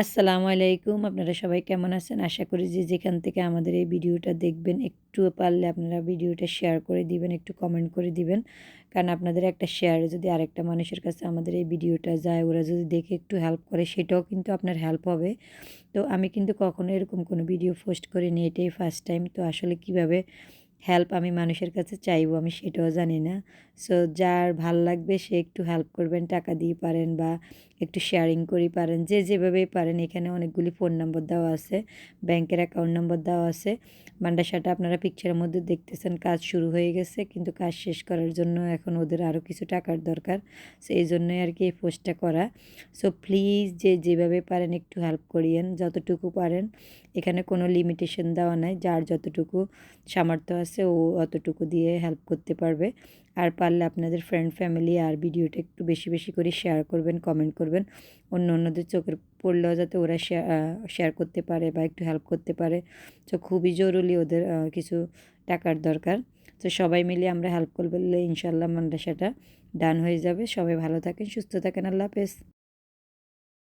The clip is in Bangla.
আসসালামু আলাইকুম। আপনারা সবাই কেমন আছেন? আশা করি যে যেখান থেকে আমাদের এই ভিডিওটা দেখবেন, একটু পারলে আপনারা ভিডিওটা শেয়ার করে দিবেন, একটু কমেন্ট করে দিবেন। কারণ আপনাদের একটা শেয়ার যদি আরেকটা মানুষের কাছে আমাদের এই ভিডিওটা যায়, ওরা যদি দেখে একটু হেল্প করে, সেটাও কিন্তু আপনার হেল্প হবে। তো আমি কিন্তু কখনো এরকম কোনো ভিডিও পোস্ট করিনি, এটাই ফার্স্ট টাইম তো আসলে কীভাবে হেল্প আমি মানুষের কাছে চাইব, আমি সেটাও জানি না। সো যার ভালো লাগবে সে একটু হেল্প করবেন, টাকা দিয়ে পারেন বা একটু শেয়ারিং করি পারেন, যে যেভাবেই পারেন। এখানে অনেকগুলি ফোন নম্বর দেওয়া আছে ব্যাংকের অ্যাকাউন্ট নম্বর দেওয়া আছে। মান্ডাসাটা আপনারা পিকচারের মধ্যে দেখতেছেন, কাজ শুরু হয়ে গেছে, কিন্তু কাজ শেষ করার জন্য এখন ওদের আরও কিছু টাকার দরকার। সো এই জন্যই আর কি এই পোস্টটা করা। সো প্লিজ যে যেভাবে পারেন একটু হেল্প করিয়েন, যতটুকু পারেন। এখানে কোনো লিমিটেশন দেওয়া নাই, যার যতটুকু সামর্থ্য আছে, ও অতটুকু দিয়ে হেল্প করতে পারবে। আর পারলে আপনাদের ফ্রেন্ড ফ্যামিলি আর ভিডিওটা একটু বেশি বেশি করে শেয়ার করবেন কমেন্ট করবেন। অন্য অন্যদের চোখের পড়লেও যাতে ওরা শেয়ার করতে পারে বা একটু হেল্প করতে পারে। তো খুবই জরুরি ওদের কিছু টাকার দরকার। তো সবাই মিলে আমরা হেল্প করলে ইনশাল্লাহ মাদ্রাসাটা ডান হয়ে যাবে। সবাই ভালো থাকেন, সুস্থ থাকেন। আল্লাহ হাফেজ।